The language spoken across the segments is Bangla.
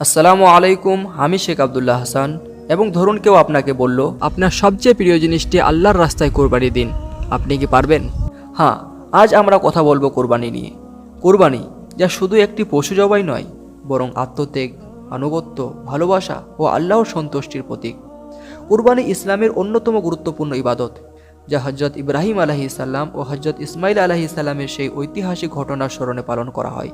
আসসালামু আলাইকুম, আমি শেখ আবদুল্লাহ হাসান। এবং ধরুন কেউ আপনাকে বলল, আপনার সবচেয়ে প্রিয় জিনিসটি আল্লাহর রাস্তায় কোরবানি দিন। আপনি কি পারবেন? হ্যাঁ আজ আমরা কথা বলব কোরবানি নিয়ে। কোরবানি যা শুধু একটি পশু জবাই নয়, বরং আত্মত্যাগ, আনুগত্য, ভালোবাসা ও আল্লাহর সন্তুষ্টির প্রতীক। কুরবানি ইসলামের অন্যতম গুরুত্বপূর্ণ ইবাদত, যা হজরত ইব্রাহিম আলাহি সাল্লাম ও হজরত ইসমাইল আলাহি সাল্লামের সেই ঐতিহাসিক ঘটনার স্মরণে পালন করা হয়,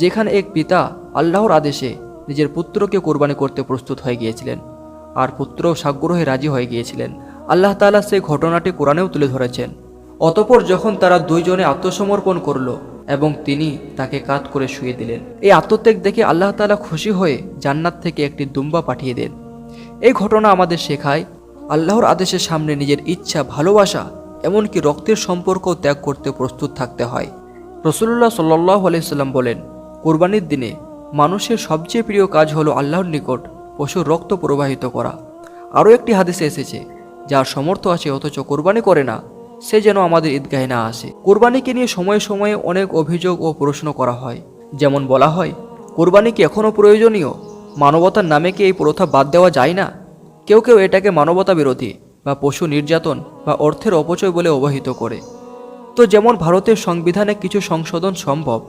যেখানে এক পিতা আল্লাহর আদেশে নিজের পুত্রকে কোরবানি করতে প্রস্তুত হয়ে গিয়েছিলেন। আর পুত্র সাগ্রহে রাজি হয়ে গিয়েছিলেন। আল্লাহ তাআলা সেই ঘটনাটি কোরআনেও তুলে ধরেছেন। অতপর যখন তারা দুইজনে আত্মসমর্পণ করল এবং তিনি তাকে কাত করে শুয়ে দিলেন, এই আত্মত্যাগ দেখে আল্লাহ তালা খুশি হয়ে জান্নাত থেকে একটি দুম্বা পাঠিয়ে দেন। এই ঘটনা আমাদের শেখায়, আল্লাহর আদেশের সামনে নিজের ইচ্ছা, ভালোবাসা, এমনকি রক্তের সম্পর্ক ত্যাগ করতে প্রস্তুত থাকতে হয়। রসুল্লাহ সাল্লাহ আলাইসাল্লাম বলেন, কোরবানির দিনে মানুষের সবচেয়ে প্রিয় কাজ হলো আল্লাহর নিকট পশুর রক্ত প্রবাহিত করা। আরও একটি হাদিসে এসেছে, যার সমর্থ আছে অথচ কোরবানি করে না, সে যেন আমাদের ঈদগাহে না আসে। কোরবানিকে নিয়ে সময়ে সময়ে অনেক অভিযোগ ও প্রশ্ন করা হয়। যেমন বলা হয়, কোরবানি কি এখনও প্রয়োজনীয়? মানবতার নামে কি এই প্রথা বাদ দেওয়া যায় না? কেউ কেউ এটাকে মানবতা বিরোধী বা পশু নির্যাতন বা অর্থের অপচয় বলে অবহিত করে। তো যেমন ভারতের সংবিধানে কিছু সংশোধন সম্ভব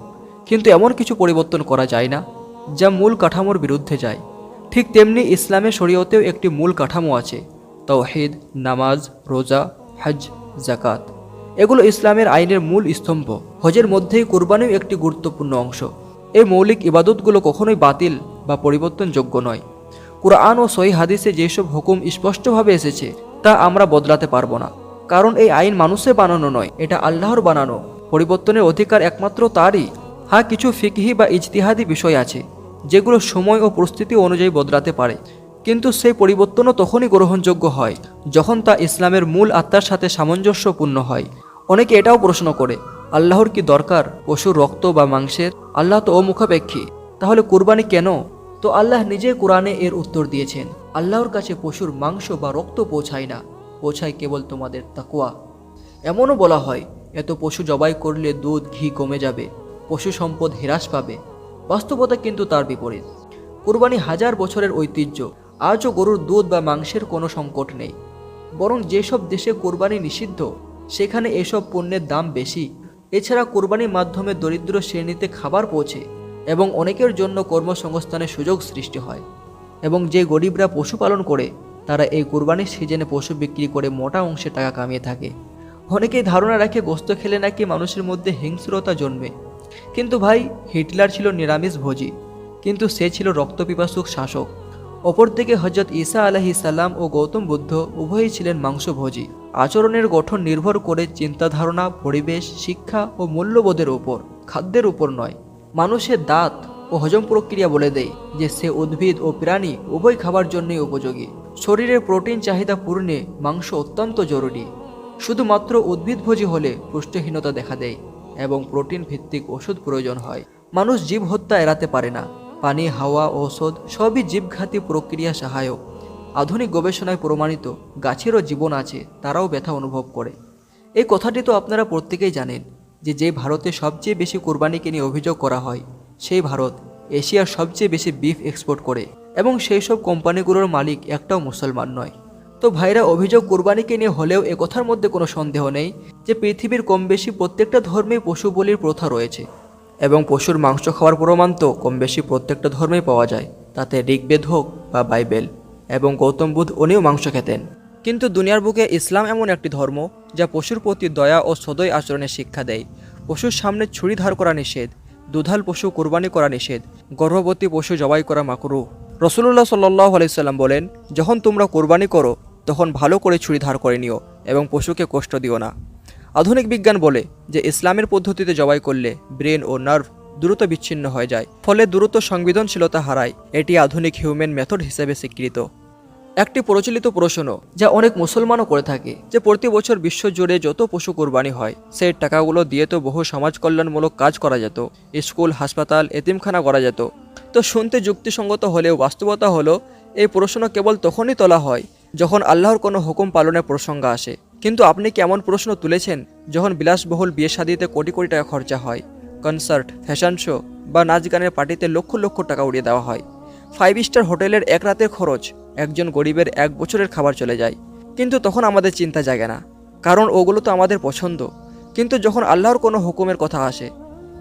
কিন্তু এমন কিছু পরিবর্তন করা যায় না, যা মূল কাঠামোর বিরুদ্ধে যায়। ঠিক তেমনি ইসলামের শরীয়তেও একটি মূল কাঠামো আছে তৌহিদ নামাজ, রোজা হজ জাকাত এগুলো ইসলামের আইনের মূল স্তম্ভ। হজের মধ্যেই কোরবানিও একটি গুরুত্বপূর্ণ অংশ। এই মৌলিক ইবাদতগুলো কখনোই বাতিল বা পরিবর্তনযোগ্য নয়। কোরআন ও সহি হাদিসে যেসব হুকুম স্পষ্টভাবে এসেছে, তা আমরা বদলাতে পারব না। কারণ এই আইন মানুষের বানানো নয়, এটা আল্লাহর বানানো। পরিবর্তনের অধিকার একমাত্র তারই। হ্যাঁ কিছু ফিকহি বা ইজতিহাদি বিষয় আছে, যেগুলো সময় ও পরিস্থিতি অনুযায়ী বদলাতে পারে। কিন্তু সেই পরিবর্তনও তখনই গ্রহণযোগ্য হয়, যখন তা ইসলামের মূল আত্মার সাথে সামঞ্জস্যপূর্ণ হয়। অনেকে এটাও প্রশ্ন করে, আল্লাহর কি দরকার পশুর রক্ত বা মাংসের? আল্লাহ তো অমুখাপেক্ষী, তাহলে কুরবানি কেন? তো আল্লাহ নিজে কোরআনে এর উত্তর দিয়েছেন, আল্লাহর কাছে পশুর মাংস বা রক্ত পৌঁছায় না, পৌঁছায় কেবল তোমাদের তাকুয়া এমনও বলা হয়, এত পশু জবাই করলে দুধ ঘি কমে যাবে। পশু সম্পদ হ্রাস পাবে। বাস্তবতা কিন্তু তার বিপরীত। কুরবানি হাজার বছরের ঐতিহ্য। আজও গরুর দুধ বা মাংসের কোনো সংকট নেই। বরং যেসব দেশে কোরবানি নিষিদ্ধ, সেখানে এসব পণ্যের দাম বেশি। এছাড়া কোরবানির মাধ্যমে দরিদ্র শ্রেণীতে খাবার পৌঁছে এবং অনেকের জন্য কর্মসংস্থানের সুযোগ সৃষ্টি হয়। এবং যে গরিবরা পশুপালন করে, তারা এই কোরবানির সিজনে পশু বিক্রি করে মোটা অংশে টাকা কামিয়ে থাকে। অনেকেই ধারণা রাখে গোস্ত খেলে নাকি মানুষের মধ্যে হিংস্রতা জন্মে। কিন্তু ভাই, হিটলার ছিল নিরামিষ ভোজী, কিন্তু সে ছিল রক্তপিপাসুক শাসক। অপরদিকে হজরত ঈসা আলাহি সাল্লাম ও গৌতম বুদ্ধ উভয়ই ছিলেন মাংসভোজী। আচরণের গঠন নির্ভর করে চিন্তাধারণা, পরিবেশ, শিক্ষা ও মূল্যবোধের উপর, খাদ্যের উপর নয়। মানুষের দাঁত ও হজম প্রক্রিয়া বলে দেয় যে সে উদ্ভিদ ও প্রাণী উভয় খাবার জন্যই উপযোগী। শরীরের প্রোটিন চাহিদা পূরণে মাংস অত্যন্ত জরুরি। শুধুমাত্র উদ্ভিদভোজী হলে পুষ্টিহীনতা দেখা দেয়। এবং প্রোটিন ভিত্তিক ওষুধ প্রয়োজন হয়। মানুষ জীব হত্যা এড়াতে পারে না। পানি, হাওয়া ঔষধ সবই জীবঘাতী প্রক্রিয়া সহায়ক। আধুনিক গবেষণায় প্রমাণিত, গাছেরও জীবন আছে, তারাও ব্যথা অনুভব করে। এই কথাটি তো আপনারা প্রত্যেকেই জানেন, যে যে ভারতে সবচেয়ে বেশি কোরবানিকে নিয়ে অভিযোগ করা হয়, সেই ভারত এশিয়ার সবচেয়ে বেশি বিফ এক্সপোর্ট করে এবং সেই সব কোম্পানিগুলোর মালিক একটাও মুসলমান নয়। তো ভাইরা, অভিযোগ কোরবানিকে নিয়ে হলেও এ কথার মধ্যে কোনো সন্দেহ নেই যে পৃথিবীর কম বেশি প্রত্যেকটা ধর্মেই পশু বলির প্রথা রয়েছে এবং পশুর মাংস খাওয়ার প্রমাণ তো কম বেশি প্রত্যেকটা ধর্মেই পাওয়া যায়, তাতে ঋগ্বেদ হোক বা বাইবেল এবং গৌতম বুধ উনিও মাংস খেতেন। কিন্তু দুনিয়ার বুকে ইসলাম এমন একটি ধর্ম যা পশুর প্রতি দয়া ও সদয় আচরণের শিক্ষা দেয়। পশুর সামনে ছুরি ধার করা নিষেধ, দুধাল পশু কোরবানি করা নিষেধ, গর্ভবতী পশু জবাই করা মাকরু। রসুল্লাহ সাল্লাহ আলাইসাল্লাম বলেন, যখন তোমরা কোরবানি করো, তখন ভালো করে ছুরি ধার করে নিও এবং পশুকে কষ্ট দিও না। আধুনিক বিজ্ঞান বলে যে ইসলামের পদ্ধতিতে জবাই করলে ব্রেন ও নার্ভ দ্রুত বিচ্ছিন্ন হয়ে যায়, ফলে দ্রুত সংবেদনশীলতা হারায়। এটি আধুনিক হিউম্যান মেথড হিসেবে স্বীকৃত। একটি প্রচলিত প্রশ্ন যা অনেক মুসলমানও করে থাকে, যে প্রতি বছর বিশ্ব জুড়ে যত পশু কোরবানি হয় সেই টাকাগুলো দিয়ে তো বহু সমাজ কল্যাণমূলক কাজ করা যেত। স্কুল, হাসপাতাল, এতিমখানা করা যেত। তো শুনতে যুক্তিসঙ্গত হলেও বাস্তবতা হলো, এই প্রশ্ন কেবল তখনই তোলা হয় যখন আল্লাহর কোনো হুকুম পালনের প্রসঙ্গ আসে। কিন্তু আপনি কি এমন প্রশ্ন তুলেছেন যখন বিলাসবহুল বিয়ে শাদিতে কোটি কোটি টাকা খরচা হয় কনসার্ট ফ্যাশন শো বা নাচ গানের পার্টিতে লক্ষ লক্ষ টাকা উড়িয়ে দেওয়া হয়। ফাইভ স্টার হোটেলের এক রাতের খরচ একজন গরিবের এক বছরের খাবার চলে যায়। কিন্তু তখন আমাদের চিন্তা জাগে না, কারণ ওগুলো তো আমাদের পছন্দ। কিন্তু যখন আল্লাহর কোনো হুকুমের কথা আসে,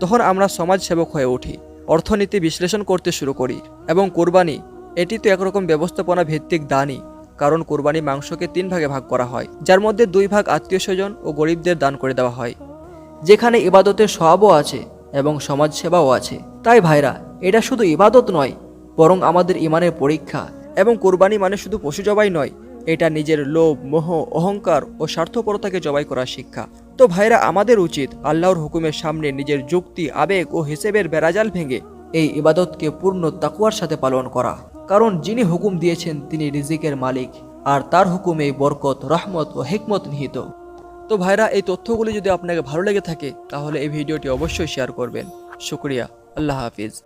তখন আমরা সমাজসেবক হয়ে উঠি, অর্থনীতি বিশ্লেষণ করতে শুরু করি এবং কোরবানি, এটি তো একরকম ব্যবস্থাপনা ভিত্তিক দানই। কারণ কোরবানি মাংসকে তিন ভাগে ভাগ করা হয়, যার মধ্যে দুই ভাগ আত্মীয় স্বজন ও গরিবদের দান করে দেওয়া হয়। যেখানে ইবাদতের সবও আছে এবং সমাজসেবাও আছে। তাই ভাইরা, এটা শুধু ইবাদত নয়, বরং আমাদের ইমানের পরীক্ষা এবং কোরবানি মানে শুধু পশু জবাই নয়, এটা নিজের লোভ, মোহ, অহংকার ও স্বার্থপরতাকে জবাই করার শিক্ষা। তো ভাইরা, আমাদের উচিত আল্লাহর হুকুমের সামনে নিজের যুক্তি, আবেগ ও হিসেবের বেড়াজাল ভেঙে এই ইবাদতকে পূর্ণ তাকুয়ার সাথে পালন করা। কারণ যিনি হুকুম দিয়েছেন তিনি রিজিকের মালিক, আর তার হুকুমে বরকত, রহমত ও হেকমত নিহিত। তো ভাইরা, এই তথ্যগুলি যদি আপনাকে ভালো লেগে থাকে, তাহলে এই ভিডিওটি অবশ্যই শেয়ার করবেন। শুক্রিয়া। আল্লাহ হাফিজ।